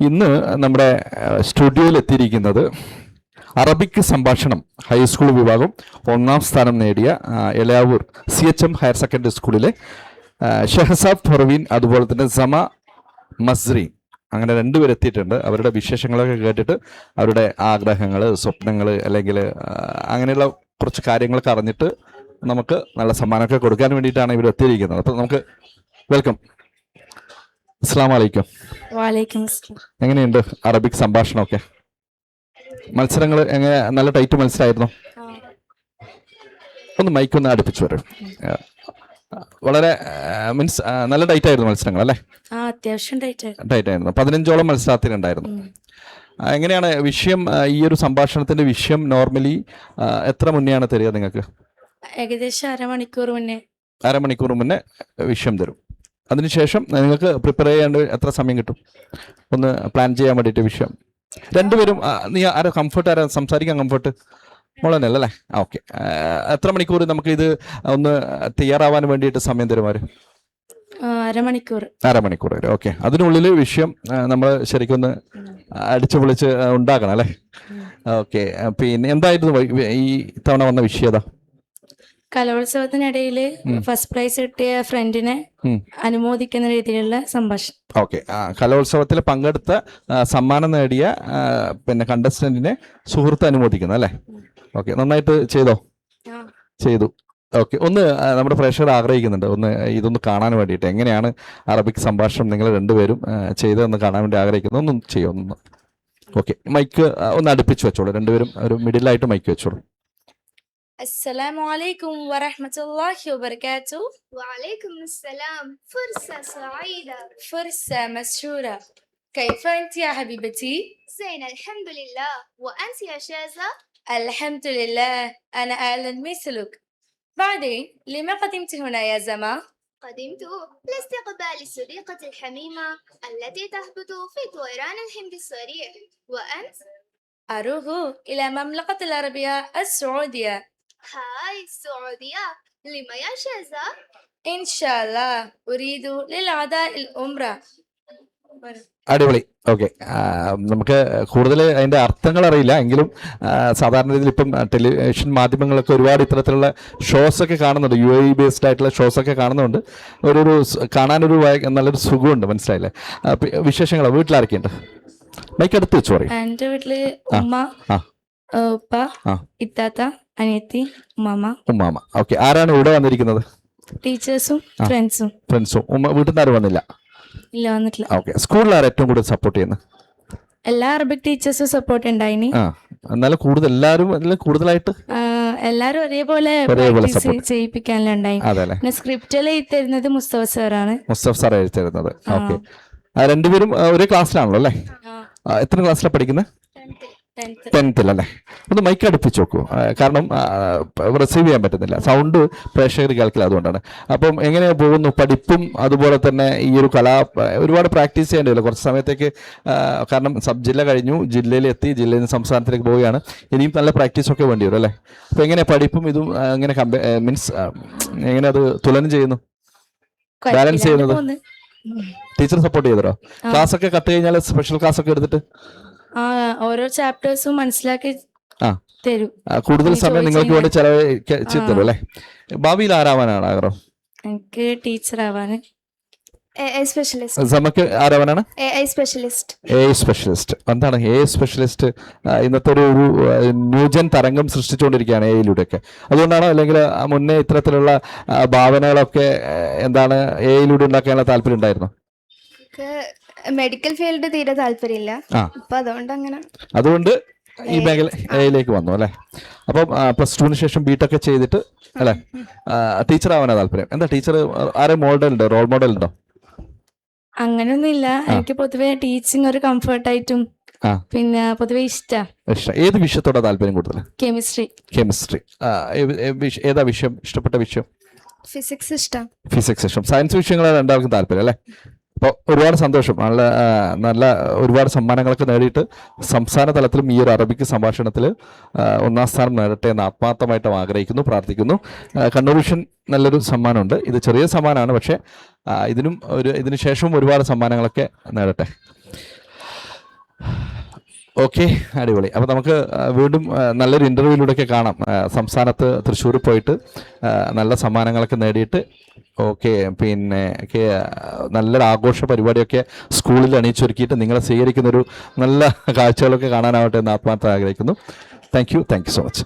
ഇന്ന് നമ്മുടെ സ്റ്റുഡിയോയിൽ എത്തിയിരിക്കുന്നത് അറബിക് സംഭാഷണം ഹൈസ്കൂൾ വിഭാഗം ഒന്നാം സ്ഥാനം നേടിയ Elayavoor C H M higher secondary സ്കൂളിലെ ഷെഹസാബ് ഫർവീൻ അതുപോലെ തന്നെ സമ മസ്രി അങ്ങനെ രണ്ടുപേർ എത്തിയിട്ടുണ്ട് അവരുടെ വിശേഷങ്ങളൊക്കെ കേട്ടിട്ട് അവരുടെ ആഗ്രഹങ്ങൾ സ്വപ്നങ്ങൾ അല്ലെങ്കിൽ അങ്ങനെയുള്ള കുറച്ച് കാര്യങ്ങളൊക്കെ അറിഞ്ഞിട്ട് നമുക്ക് നല്ല സമ്മാനമൊക്കെ കൊടുക്കാൻ വേണ്ടിയിട്ടാണ് ഇവർ എത്തിയിരിക്കുന്നത്. അപ്പോൾ നമുക്ക് വെൽക്കം. അസ്സാം വലൈക്കും. എങ്ങനെയുണ്ട് അറബിക് സംഭാഷണം ഒക്കെ മത്സരങ്ങൾ എങ്ങനെ നല്ല ടൈറ്റ് മത്സരമായിരുന്നു ഒന്ന് മൈക്ക് ഒന്ന് അടുപ്പിച്ചു വരും വളരെ മീൻസ് നല്ല ടൈറ്റ് ആയിരുന്നു മത്സരങ്ങൾ അല്ലേ? അത്യാവശ്യം ടൈറ്റ് ആയിരുന്നു. പതിനഞ്ചോളം മത്സരത്തിനുണ്ടായിരുന്നു എങ്ങനെയാണ് വിഷയം ഈ ഒരു സംഭാഷണത്തിന്റെ വിഷയം നോർമലി എത്ര മുന്നെയാണ് തരിക നിങ്ങൾക്ക്? ഏകദേശം അരമണിക്കൂർ മുന്നേ. അരമണിക്കൂർ മുന്നേ വിഷയം തരും. അതിനുശേഷം നിങ്ങൾക്ക് പ്രിപ്പയർ ചെയ്യാണ്ട് എത്ര സമയം കിട്ടും? ഒന്ന് പ്ലാൻ ചെയ്യാൻ വേണ്ടിയിട്ട് വിഷയം. രണ്ടുപേരും നീ ആരോ കംഫർട്ട് ആരാ? സംസാരിക്കാൻ കംഫർട്ട് മോളനല്ല അല്ലേ? ആ ഓക്കെ എത്ര മണിക്കൂർ നമുക്ക് ഇത് ഒന്ന് തയ്യാറാവാൻ വേണ്ടിയിട്ട് സമയം തരുമാര് അരമണിക്കൂർ. അരമണിക്കൂർ വരെ. ഓക്കെ അതിനുള്ളിൽ വിഷയം നമ്മൾ ശരിക്കും ഒന്ന് അടിച്ചു പൊളിച്ച് ഉണ്ടാക്കണം അല്ലേ? ഓക്കെ പിന്നെ എന്തായിരുന്നു ഈ തവണ വന്ന വിഷയത കലോത്സവത്തിനിടയിൽ ഫസ്റ്റ് പ്രൈസ് കിട്ടിയ ഫ്രണ്ടിനെ. അനുമോദിക്കുന്ന രീതിയിലുള്ള സംഭാഷണം. ഓക്കെ. കലോത്സവത്തിൽ പങ്കെടുത്ത സമ്മാനം നേടിയ പിന്നെ കണ്ടസ്റ്റന്റിനെ സുഹൃത്ത് അനുമോദിക്കുന്നു അല്ലേ? ഓക്കെ. നന്നായിട്ട് ചെയ്തോ? ചെയ്തു. ഓക്കെ. ഒന്ന് നമ്മുടെ പ്രേക്ഷകർ ആഗ്രഹിക്കുന്നുണ്ട്. ഒന്ന് ഇതൊന്ന് കാണാൻ വേണ്ടിയിട്ട് എങ്ങനെയാണ് അറബിക് സംഭാഷണം നിങ്ങൾ രണ്ടുപേരും ചെയ്തതെന്ന് കാണാൻ വേണ്ടി ആഗ്രഹിക്കുന്നു. ഒന്നും ചെയ്യോ? ഒന്ന്. ഓക്കെ. മൈക്ക് ഒന്ന് അടുപ്പിച്ച് വെച്ചോളൂ. രണ്ടുപേരും ഒരു മിഡിലായിട്ട് മൈക്ക് വെച്ചോളൂ. السلام عليكم ورحمة الله وبركاته وعليكم السلام فرصة سعيدة فرصة مسرورة كيف أنت يا حبيبتي؟ زين الحمد لله وأنت يا شازة؟ الحمد لله أنا أهلا مثلك بعدين لما قدمت هنا يا زما؟ قدمت لاستقبال صديقة الحميمة التي تهبط في طيران الهند السريع وأنت؟ أروح إلى مملكة العربية السعودية هاي السعودية لما يا شازة؟ إن شاء الله أريد للأداء الأمرة അടിപൊളി ഓക്കെ നമുക്ക് കൂടുതൽ അതിന്റെ അർത്ഥങ്ങൾ അറിയില്ല എങ്കിലും ആ, സാധാരണ രീതിയിൽ ഇപ്പം ടെലിവിഷൻ മാധ്യമങ്ങളൊക്കെ ഒരുപാട് ഇത്തരത്തിലുള്ള ഷോസ് ഒക്കെ കാണുന്നുണ്ട് യു എ ബേസ്ഡ് ആയിട്ടുള്ള ഷോസ് ഒക്കെ കാണുന്നുണ്ട് ഒരു ഒരു സ് കാണാനൊരു ഭയ- നല്ലൊരു സുഖമുണ്ട് മനസ്സിലായില്ലേ ആ, പി- വിശേഷങ്ങളോ വീട്ടിലാരൊക്കെയുണ്ട് മൈക്ക് അടുത്ത് വെച്ച് പറയും എൻ്റെ വീട്ടില് ഉമ്മ ആ. ഏ, ഉപ്പ ആ. ഇത്താത്ത അനിയത്തി ഉമ്മാമ ഉമ്മാമ ഓക്കെ ആരാണ് ഇവിടെ വന്നിരിക്കുന്നത്? ടീച്ചേഴ്സും ഫ്രണ്ട്സും. ഫ്രണ്ട്സും. ഉമ്മ വീട്ടിൽ നിന്ന് ആരും വന്നില്ല? ഇല്ല വന്നിട്ടില്ല. ഓക്കെ സ്കൂളിൽ ആരാ ഏറ്റവും കൂടുതൽ സപ്പോർട്ട് ചെയ്യുന്നത് എല്ലാ അറബിക് ടീച്ചേഴ്സും സപ്പോർട്ട് ഉണ്ടായിനി. ആ എന്നാലും കൂടുതൽ എല്ലാവരും എല്ലാം കൂടുതലായിട്ട്? എല്ലാവരും എല്ലാരും ഒരേപോലെ ചെയ്യിപ്പിക്കാനുണ്ടായി പിന്നെ സ്ക്രിപ്റ്റിൽ തരുന്നത് മുസ്തഫ സാറാണ് മുസ്തഫ സാർ എഴുതി തരുന്നത് ആ. ഓക്കെ. രണ്ടുപേരും ഒരേ ക്ലാസ്സിലാണല്ലോ അല്ലേ? എത്ര ക്ലാസ്സിലാണ് പഠിക്കുന്നത് ടെൻത്തിൽ അല്ലേ? ഒന്ന് മൈക്ക് അടുപ്പിച്ച് നോക്കൂ. കാരണം റിസീവ് ചെയ്യാൻ പറ്റുന്നില്ല. സൗണ്ട് പ്രേക്ഷകർ കേൾക്കില്ല അതുകൊണ്ടാണ് അപ്പം എങ്ങനെ പോകുന്നു? പഠിപ്പും അതുപോലെ തന്നെ ഈ ഒരു കലാ ഒരുപാട് പ്രാക്ടീസ് ചെയ്യേണ്ടി വരില്ല കുറച്ച് സമയത്തേക്ക് കാരണം സബ് ജില്ല കഴിഞ്ഞു ജില്ലയിൽ എത്തി ജില്ലയിൽ നിന്ന് സംസ്ഥാനത്തിലേക്ക് പോവുകയാണ്. ഇനിയും നല്ല പ്രാക്ടീസ് ഒക്കെ വേണ്ടി വരും അല്ലേ? അപ്പം എങ്ങനെ പഠിപ്പും ഇതും എങ്ങനെ കമ്പ മീൻസ് എങ്ങനെ അത് തുലനം ചെയ്യുന്നു? ബാലൻസ് ചെയ്യുന്നത്? ടീച്ചർ സപ്പോർട്ട് ചെയ്തോ ക്ലാസ് ഒക്കെ കട്ട് കഴിഞ്ഞാൽ സ്പെഷ്യൽ ക്ലാസ് ഒക്കെ എടുത്തിട്ട്? ഓരോ ചാപ്റ്റേഴ്സും മനസ്സിലാക്കി ആ. തരും. ആ, കൂടുതൽ സമയം നിങ്ങൾക്ക് വേണ്ടി ചെലവഴിക്കും അല്ലേ ഭാവിയിൽ ആരാവാനാണ് ആഗ്രഹം? എനിക്ക് ടീച്ചർ ആവാന് സമക്ക് ആരാവാനാണ്? സ്പെഷ്യലിസ്റ്റ് എന്താണ് എ സ്പെഷ്യലിസ്റ്റ് ഇന്നത്തെ ഒരു ന്യൂജൻ തരംഗം സൃഷ്ടിച്ചുകൊണ്ടിരിക്കുകയാണ് എയിലൂടെയൊക്കെ അതുകൊണ്ടാണോ അല്ലെങ്കിൽ മുന്നേ ഇത്തരത്തിലുള്ള ഭാവനകളൊക്കെ എന്താണ് എയിലൂടെ ഉണ്ടാക്കാനുള്ള താല്പര്യം ഉണ്ടായിരുന്നു? മെഡിക്കൽ ഫീൽഡ് തീരെ താല്പര്യമില്ല. അപ്പൊ അതുകൊണ്ട് അങ്ങനെ അതുകൊണ്ട് ഈ മേഖലയിലേക്ക് വന്നു അല്ലെ? അപ്പം പ്ലസ് ടുവിന് ശേഷം ബിടെക് ഒക്കെ ചെയ്തിട്ട് അല്ലെ? ടീച്ചർ ആവാനാ താല്പര്യം. എന്താ ടീച്ചർ ആരെ മോഡൽ ഉണ്ടോ റോൾ മോഡൽ ഉണ്ടോ അങ്ങനെയൊന്നുമില്ല ഇല്ല എനിക്ക് പൊതുവേ ടീച്ചിങ് ഒരു കംഫർട്ടായിട്ടും ആയിട്ടും പിന്നെ പൊതുവെ ഇഷ്ടം. ഏത് വിഷയത്തോടെ താല്പര്യം കൂടുതൽ കെമിസ്ട്രി. കെമിസ്ട്രി. ഏതാ വിഷയം? ഇഷ്ടപ്പെട്ട വിഷയം? ഫിസിക്സ് ഇഷ്ടം. ഫിസിക്സ് ഇഷ്ടം. സയൻസ് വിഷയങ്ങളാണ് രണ്ടാൾക്കും താല്പര്യം അല്ലേ? അപ്പോൾ ഒരുപാട് സന്തോഷം. നല്ല നല്ല ഒരുപാട് സമ്മാനങ്ങളൊക്കെ നേടിയിട്ട് സംസ്ഥാന തലത്തിലും ഈ ഒരു അറബിക്ക് സംഭാഷണത്തിൽ ഒന്നാം സ്ഥാനം നേടട്ടെ എന്ന് ആത്മാർത്ഥമായിട്ടും ആഗ്രഹിക്കുന്നു പ്രാർത്ഥിക്കുന്നു. കണ്ണൂർ വിഷൻ നല്ലൊരു സമ്മാനമുണ്ട്. ഇത് ചെറിയ സമ്മാനമാണ് പക്ഷേ ഇതിനും ഒരു ഇതിനു ശേഷവും ഒരുപാട് സമ്മാനങ്ങളൊക്കെ നേടട്ടെ. ഓക്കെ അടിപൊളി. അപ്പോൾ നമുക്ക് വീണ്ടും നല്ലൊരു ഇന്റർവ്യൂയിലൂടെയൊക്കെ കാണാം. സംസ്ഥാനത്ത് തൃശ്ശൂർ പോയിട്ട് നല്ല സമ്മാനങ്ങളൊക്കെ നേടിയിട്ട് ഓക്കെ പിന്നെ ഒക്കെ, നല്ലൊരു ആഘോഷ പരിപാടിയൊക്കെ സ്കൂളിൽ അണിയിച്ചൊരുക്കിയിട്ട് നിങ്ങളെ സ്വീകരിക്കുന്ന ഒരു നല്ല കാഴ്ചകളൊക്കെ കാണാനാവട്ടെ എന്ന് ആത്മാർത്ഥം ആഗ്രഹിക്കുന്നു. Thank you thank you so much